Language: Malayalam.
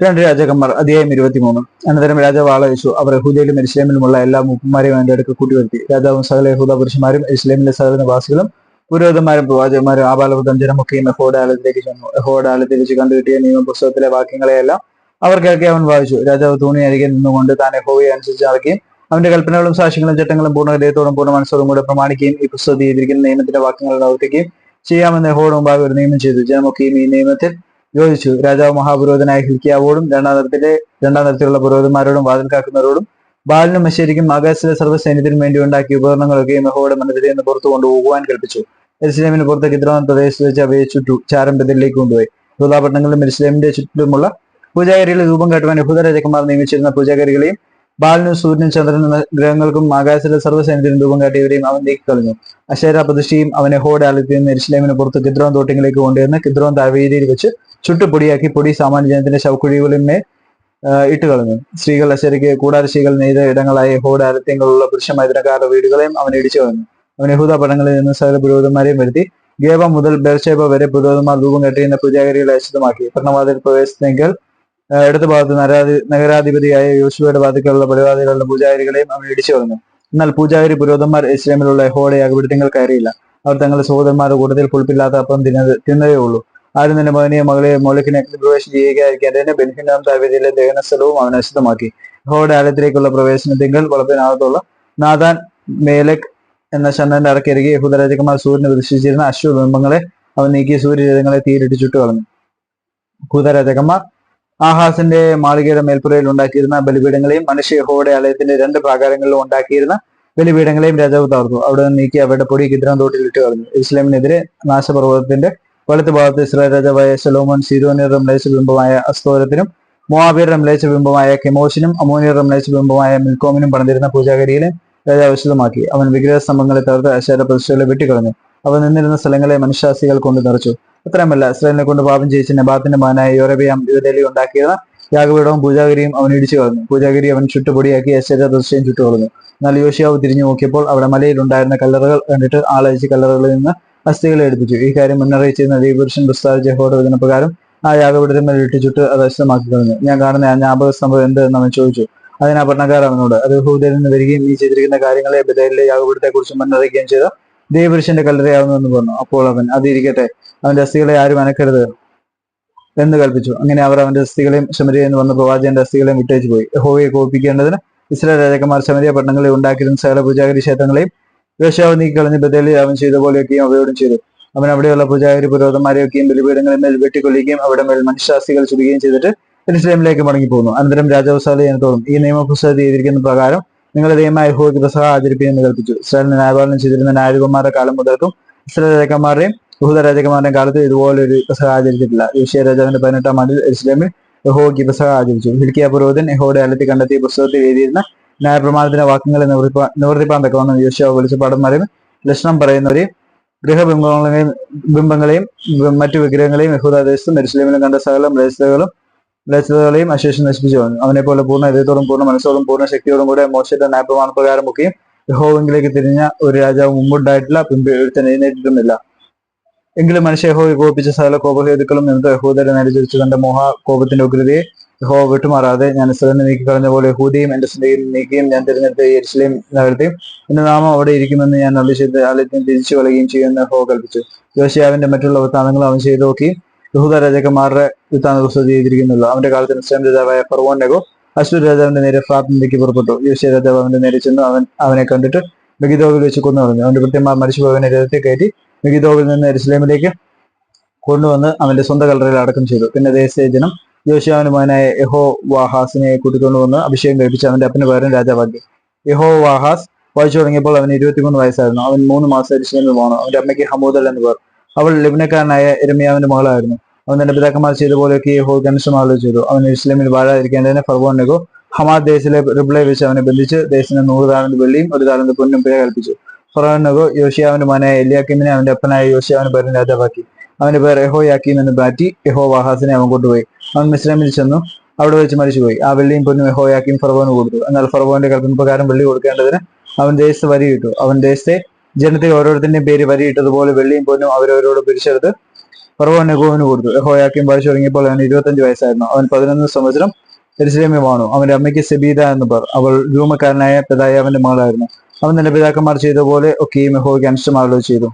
രണ്ട് രാജാക്കന്മാർ അധ്യായം ഇരുപത്തിമൂന്ന്. അനന്തരം രാജാവ് ആളയച്ചു അവർ യഹൂദയിലും എരിസ്ലേമിലുമുള്ള എല്ലാ മൂപ്പന്മാരെയും അതിന്റെ അടുക്ക് കൂട്ടിവരുത്തി. രാജാവും സകല യഹൂദ പുരുഷന്മാരും എരുസലേമിലെ സകല നിവാസികളും പുരോഹിതന്മാരും പ്രവാചകന്മാരും ആപാലവൃതം ജനമൊക്കെ യഹോയുടെ ആലയത്തിലേക്ക് ചെന്നു. യഹോയുടെ ആലയത്തിൽ കണ്ടുകിട്ടിയ നിയമപുസ്തകത്തിലെ വാക്യങ്ങളെയെല്ലാം അവർ കേൾക്കി അവൻ വായിച്ചു. രാജാവ് തൂണി അരികെ നിന്നുകൊണ്ട് താൻ യഹോവയെ അനുസരിച്ച് നടക്കുകയും അവന്റെ കൽപ്പനകളും സാക്ഷ്യങ്ങളും ചട്ടങ്ങളും പൂർണ ഹൃദയത്തോടും പൂർണ മനസ്സോടും കൂടെ പ്രമാണിക്കുകയും ഈ പുസ്തകത്തിൽ ചെയ്തിരിക്കുന്ന നിയമത്തിന്റെ വാക്യങ്ങൾ പ്രവർത്തിക്കുകയും ചെയ്യാമെന്ന് യഹോയുടെ മുമ്പാകെ ഒരു നിയമം ചെയ്തു. ജനമൊക്കെയും ഈ നിയമത്തിൽ യോജിച്ചു. രാജാവ് മഹാപുരോഹിതനായ ഹിൽക്കിയാവോടും രണ്ടാം തരത്തിലെ രണ്ടാം തരത്തിലുള്ള പുരോഹിതന്മാരോടും വാതിൽ കാക്കുന്നവരോടും ബാലിനും മശേരിക്കും ആകാശത്തിലെ സർവസൈന്യത്തിനും വേണ്ടി ഉണ്ടാക്കിയ ഉപകരണങ്ങളൊക്കെയും യഹോയുടെ മന്ദിരത്തിൽ നിന്ന് പുറത്തു കൊണ്ടുപോകുവാൻ കൽപ്പിച്ചു. എരുസലേമിന് പുറത്ത് കിദ്രോൻ പ്രദേശത്ത് വെച്ച് അവയെ ചുറ്റു ചാരം കൊണ്ടുപോയി. ഭൂതാപട്ടണങ്ങളിലും എരുസലേമിന്റെ ചുറ്റുമുള്ള പൂജാഗരികളിൽ രൂപം കാട്ടുവാൻ യഹൂദ നിയമിച്ചിരുന്ന പൂജാഗരികളെയും ബാലിനും സൂര്യനും ചന്ദ്രനും ഗ്രഹങ്ങൾക്കും ആകാശത്തിലെ സർവസൈന്യത്തിനും രൂപം കാട്ടിയവരെയും അവൻ നീക്കിക്കളഞ്ഞു അശേര പ്രതിഷ്ഠയും അവനെ ഹോഡ് ആലയത്തിൽ നിന്ന് എരുസലേമിന് പുറത്ത് കിദ്രോൻ തോട്ടിങ്ങിലേക്ക് കൊണ്ടുവന്ന് കിദ്രോൻ താഴ്വീതിയിൽ വെച്ച് ചുട്ടുപൊടിയാക്കി പൊടി സാമാന്യ ജനത്തിന്റെ ശവക്കുഴികളിന്മേൽ ഇട്ട് കളഞ്ഞു. സ്ത്രീകൾ അശരിക്ക് കൂടാരശികൾ നെയ്ത ഇടങ്ങളായ ഹോടാരത്യങ്ങളുള്ള പുരുഷമൈതനക്കാരുടെ വീടുകളെയും അവൻ ഇടിച്ചു കളഞ്ഞു. അവൻ യഹൂദ പടങ്ങളിൽ നിന്ന് സകല പുരോഹിതന്മാരെയും വരുത്തി ഗേബ മുതൽ ബെർഷേബ വരെ പുരോഹിതന്മാർ രൂപം കെട്ടിയുന്ന പൂജാഗിരികളെ അശുദ്ധമാക്കി. പട്ടണവാതിൽ പ്രവേശിച്ചെങ്കിൽ ഇടതു ഭാഗത്ത് നഗരാധി നഗരാധിപതിയായ യോശുവയുടെ വാതിക്കലുള്ള പരിവാദികളുടെ പൂജാഗിരികളെയും അവൻ ഇടിച്ചു കളഞ്ഞു. എന്നാൽ പൂജാഗിരി പുരോഹിതന്മാർ ഇസ്ലാമിലുള്ള ഹോളെ അകപിടുത്തങ്ങൾ കയറിയില്ല. അവർ തങ്ങളുടെ സഹോദരന്മാരുടെ കൂട്ടത്തിൽ പുളിപ്പില്ലാത്ത അപ്പം തിന്നത് തിന്നതേ ഉള്ളൂ. ആരും നിന്റെ മകനെയും മകളെ മോളിക്കിനെ പ്രവേശനം ചെയ്യുകയായിരിക്കും. അതിന്റെ ബെൻഹിനാം താഴ്വരയിലെ ദഹന സ്ഥലവും അവൻ അശുദ്ധമാക്കി. ഹോയുടെ ആലയത്തിലേക്കുള്ള തിങ്കൾ വളപ്പിനകത്തുള്ള നാദാൻ മേലക് എന്ന ചന്ദ്രന്റെ അടക്കരികെ യഹൂദരാജകുമാർ സൂര്യനെ പ്രതിഷ്ഠിച്ചിരുന്ന അശ്വബിംബങ്ങളെ അവൻ നീക്കി സൂര്യരഥങ്ങളെ തീയിലിട്ട് ചുട്ടു കളഞ്ഞു യഹൂദരാജകുമാർ ആഹാസിന്റെ മാളികയുടെ മേൽപ്പുറയിൽ ഉണ്ടാക്കിയിരുന്ന ബലിപീഠങ്ങളെയും മനുഷ്യ യഹോയുടെ ആലയത്തിന്റെ രണ്ട് പ്രാകാരങ്ങളിലും ഉണ്ടാക്കിയിരുന്ന ബലിപീഠങ്ങളെയും രാജാവ് തകർത്തു. അവിടെ നീക്കി അവരുടെ പൊടി കിദ്രം തോട്ടിൽ ഇട്ട് കളഞ്ഞു ഇസ്ലാമിനെതിരെ നാശപർവതത്തിന്റെ വലത്ത് ഭാഗത്ത് ഇസ്രായേൽ രാജാവായ സലോമോൻ സീരോനിയർ റംലേച്ച ബിംബമായ അസ്തോരത്തിനും മോവാബിയർ റംലേച്ച ബിംബമായ കെമോഷിനും അമോനിയർ റംലേച്ച ബിംബമായ മിൽക്കോമിനും പണിതിരുന്ന പൂജാഗരിയിലെ രാജാവ് വിശദമാക്കി അവൻ വിഗ്രഹ സ്തംഭങ്ങളെ തകർത്ത് അശേര പ്രതിഷ്ഠകളെ വെട്ടിക്കളഞ്ഞു. അവൻ നിന്നിരുന്ന സ്ഥലങ്ങളെ മനുഷ്യാസികൾ കൊണ്ട് നിറച്ചു. അത്രയുമല്ല ഇസ്രായേലിനെ കൊണ്ട് പാപം ചെയ്യിച്ച നബാത്തിന്റെ മകനായ യോരബിയാം യുവതലി ഉണ്ടാക്കിയിരുന്ന യാഗപീഠവും പൂജാഗിരിയും അവൻ ഇടിച്ചു കളഞ്ഞു പൂജാഗിരി അവൻ ചുട്ടുപൊടിയാക്കി അശ്വര പ്രതിഷ്ഠയും ചുട്ടു എന്നാൽ യോഷിയാവ് തിരിഞ്ഞു നോക്കിയപ്പോൾ അവിടെ മലയിൽ ഉണ്ടായിരുന്ന കല്ലറകൾ കണ്ടിട്ട് ആളയച്ച് കല്ലറകളിൽ നിന്ന് അസ്ഥികളെ എടുപ്പിച്ചു. ഈ കാര്യം മുന്നറിയിച്ചിരുന്ന ദീപുരുഷൻ പ്രസ്താവിച്ച യഹോയുടെ വചനപ്രകാരം ആ യാഗപീഠത്തിന്മേൽ ഇട്ടിച്ചുട്ട് അത് അശുദ്ധമാക്കി കളഞ്ഞു. ഞാൻ കാണുന്ന ആ ജ്ഞാപക സംഭവം എന്ത് എന്ന് അവൻ ചോദിച്ചു. അതിന് ആ പട്ടണക്കാർ അവനോട് അത് ഹൂദയിൽ നിന്ന് വരികയും നീ ചെയ്തിരിക്കുന്ന കാര്യങ്ങളെ ബദലിലെ യാഗപീഠത്തെ കുറിച്ച് മുന്നറിയിക്കുകയും ചെയ്ത ദേവപുരുഷന്റെ കല്ലറയാവുന്നു പറഞ്ഞു. അപ്പോൾ അവൻ അതിരിക്കട്ടെ അവന്റെ അസ്ഥികളെ ആരും അനക്കരുത് എന്ന് കൽപ്പിച്ചു. അങ്ങനെ അവർ അവന്റെ അസ്ഥികളെയും ശമരിയിൽ എന്ന് വന്ന പ്രവാചകന്റെ അസ്ഥികളെയും വിട്ടേച്ചു പോയി. യഹോവയെ കോപ്പിക്കേണ്ടതിന് ഇസ്രായേൽ രാജാക്കന്മാർ ശമരിയ പട്ടണങ്ങളിൽ ഉണ്ടാക്കിയിരുന്ന സകല പൂജാഗിരി ക്ഷേത്രങ്ങളെയും യോശാവ് നീക്കിക്കളഞ്ഞ് ബദലി അവൻ ചെയ്ത പോലെയൊക്കെയും അവയോടും ചെയ്തു. അവൻ അവിടെയുള്ള പൂജാഗിരി പുരോഹിതന്മാരെയൊക്കെയും ബലിപീഠങ്ങളിൽ മേൽ വെട്ടിക്കൊള്ളുകയും അവിടെ മേൽ മനുഷ്യാസികൾ ചുരുക്കുകയും ചെയ്തിട്ട് എരുസലേമിലേക്ക് മടങ്ങിപ്പോകുന്നു അനന്തരം രാജാവ് സാല തോന്നും ഈ നിയമപുസ്തകത്തിൽ ചെയ്തിരിക്കുന്ന പ്രകാരം നിങ്ങളുടെ ദൈവമായ യഹോവയ്ക്ക് പ്രസഹ ആചരിപ്പിക്കുമെന്ന് കൽപ്പിച്ചു. ഇസ്രായേലിന് ന്യായപാലനം ചെയ്തിരുന്ന ന്യായകുമാരുടെ കാലം മുതൽക്കും ഇസ്രായേൽ രാജാക്കന്മാരുടെയും യഹൂദ രാജാക്കന്മാരുടെയും കാലത്ത് ഇതുപോലെ ഒരു പ്രസഹ ആചരിച്ചിട്ടില്ല. ഏഷ്യ രാജാവിന്റെ പതിനെട്ടാം ആണ്ടിൽ ഇസ്ലാമിൽ യഹോവയ്ക്ക് പ്രസഹ ആചരിച്ചു. ഹിൽക്കിയ പുരോഹിതൻ യഹോയുടെ അലത്തി കണ്ടെത്തിയ പുസ്തകത്തിൽ എഴുതിയിരുന്ന ന്യായപ്രമാണത്തിന്റെ വാക്കുകളെ നിവർത്തിപ്പാ നിവർത്തിപ്പാൻ തക്കവണ്ണം യോശുവ വെളിച്ചപ്പാടന്മാരെയും ലക്ഷണം പറയുന്നവരെയും ഗൃഹബിംബങ്ങളെയും ബിംബങ്ങളെയും മറ്റു വിഗ്രഹങ്ങളെയും യഹൂദാദേശത്തും എരുസലേമിലും കണ്ട സകല മ്ലേച്ഛതകളും മ്ലേച്ഛതകളെയും അശേഷം നശിപ്പിച്ചു വന്നു അവനെ പോലെ പൂർണ ഹൃദയത്തോടും പൂർണ മനസ്സോടും പൂർണ ശക്തിയോടും കൂടെ മോശയുടെ ഒക്കെയും യഹോവെങ്കിലേക്ക് തിരിഞ്ഞ ഒരു രാജാവ് മുമ്പുണ്ടായിട്ടില്ല പിമ്പ് എഴുന്നേറ്റിട്ടുമില്ല എങ്കിലും മനുഷ്യ യഹോവയെ കോപിച്ച സകല കോപഹേതുക്കളും നിമിത്തം യഹൂദരെ നരിച്ചു തന്റെ മോഹ കോപത്തിന്റെ ഉഗ്രതയെ യഹോവ വിട്ടുമാറാതെ ഞാൻ നീക്കി നീക്കിക്കളഞ്ഞ പോലെ ഹൂദിയും എന്റെ സ്നേഹിയും നീക്കിയും ഞാൻ തിരഞ്ഞെടുത്ത എരിശിലെയും നഗരത്തെയും എന്റെ നാമം അവിടെ ഇരിക്കുമെന്ന് ഞാൻ അള്ളി ചെയ്ത് ആലയത്തിന് തിരിച്ചു കളയുകയും ചെയ്യുമെന്ന് ഹോ കൽപ്പിച്ചു. യോശിയാവിന്റെ മറ്റുള്ള വൃത്താന്തങ്ങൾ അവൻ ചെയ്തു നോക്കി. യഹൂദ രാജാക്കന്മാരുടെ വൃത്താന്ത പുസ്തകം ചെയ്തിരിക്കുന്നുള്ളൂ. അവന്റെ കാലത്ത് ഇസ്ലാം രാജാവായ ഫർവോൻ നെഗോ അശ്വർ രാജാവിന്റെ നേരെ പ്രാപ്തിക്ക് പുറപ്പെട്ടു. യോശിയ രാജാവ് അവന്റെ നേരെ ചെന്നു അവൻ അവനെ കണ്ടിട്ട് മെഗിദോവിൽ വെച്ച് കൊന്നു പറഞ്ഞു. അവന്റെ കൃത്യമാർ മരിച്ചുപോയവനെ രഥത്തെ കയറ്റി മെഗിദോവിൽ നിന്ന് എരുസലേമിലേക്ക് കൊണ്ടുവന്ന് അവന്റെ സ്വന്തം കല്ലറയിൽ അടക്കം ചെയ്തു. പിന്നെ ദേശീയ ജനം യോശിയാവിന്റെ മകനായ യഹോ വാഹാസിനെ കൂട്ടിക്കൊണ്ടുവന്ന് അഭിഷേകം കഴിപ്പിച്ച് അവന്റെ അപ്പന് പകരം രാജാവാക്കി. യഹോ വാഹാസ് വായിച്ചു തുടങ്ങിയപ്പോൾ അവന് ഇരുപത്തിമൂന്ന് വയസ്സായിരുന്നു. അവൻ മൂന്ന് മാസം പോകണം അവന്റെ അമ്മയ്ക്ക് ഹമൂദൽ എന്ന് പേർ. അവൾ ലിബ്നക്കാരനായ എരമിയാവിന്റെ മകളായിരുന്നു. അവൻ തന്റെ പിതാക്കന്മാർ ചെയ്ത പോലെയൊക്കെ യഹോ കനുസമാളുകൾ ചെയ്തു. അവൻ ഇസ്ലാമിൽ വാഴാതിരിക്കേണ്ടതിന് ഫർവോൻ നെഗോ ഹമാദ് ദേശിലെ റിപ്ലൈ വെച്ച് അവനെ ബന്ധിച്ച് ദേശത്തിന് നൂറ് താലന്ത് വെള്ളിയും ഒരു താലന്ത് പൊന്നും പിഴ കൽപ്പിച്ചു ഫറോൻ നെഗോ യോഷിയാവിന്റെ മകനായ എലിയാക്കിമിനെ അവന്റെ അപ്പനായ യോഷിയാവിന് പേരും രാജാവാക്കി. അവന്റെ പേർ എഹോ യാക്കീം എന്ന് മാറ്റി യഹോ വാഹാസിനെ അവൻ കൊണ്ടുപോയി. അവൻ മിശ്രമിൽ ചെന്നു. അവിടെ വെച്ച് മരിച്ചുപോയി. ആ വെള്ളിയും പൊന്നും എഹോ യാക്കീം ഫറവോന് കൊടുത്തു. എന്നാൽ ഫറവോന്റെ കൽപ്പന പ്രകാരം വെള്ളി കൊടുക്കേണ്ടതിന് അവൻ ദേശത്ത് വരിയിട്ടു അവൻ ദേശത്തെ ജനത്തെ ഓരോരുത്തരുടെയും പേര് വരിയിട്ടതുപോലെ വെള്ളിയും പൊന്നും അവരവരോട് പിരിച്ചെടുത്ത് ഫറവോൻ നെഗോവിന് കൊടുത്തു. യഹോയാക്കിം വരച്ചു തുടങ്ങിയപ്പോൾ അവൻ ഇരുപത്തഞ്ച് വയസ്സായിരുന്നു. അവൻ പതിനൊന്ന് സംവത്സരം വാണു അവന്റെ അമ്മയ്ക്ക് സെബീദ എന്ന് പേർ. അവൾ രൂമക്കാരനായ പിതായ അവന്റെ മകളായിരുന്നു. അവൻ തന്റെ പിതാക്കന്മാർ ചെയ്ത പോലെ ഒക്കെയും യഹോയ്ക്ക് അനിഷ്ടമാകുകയോ ചെയ്തു.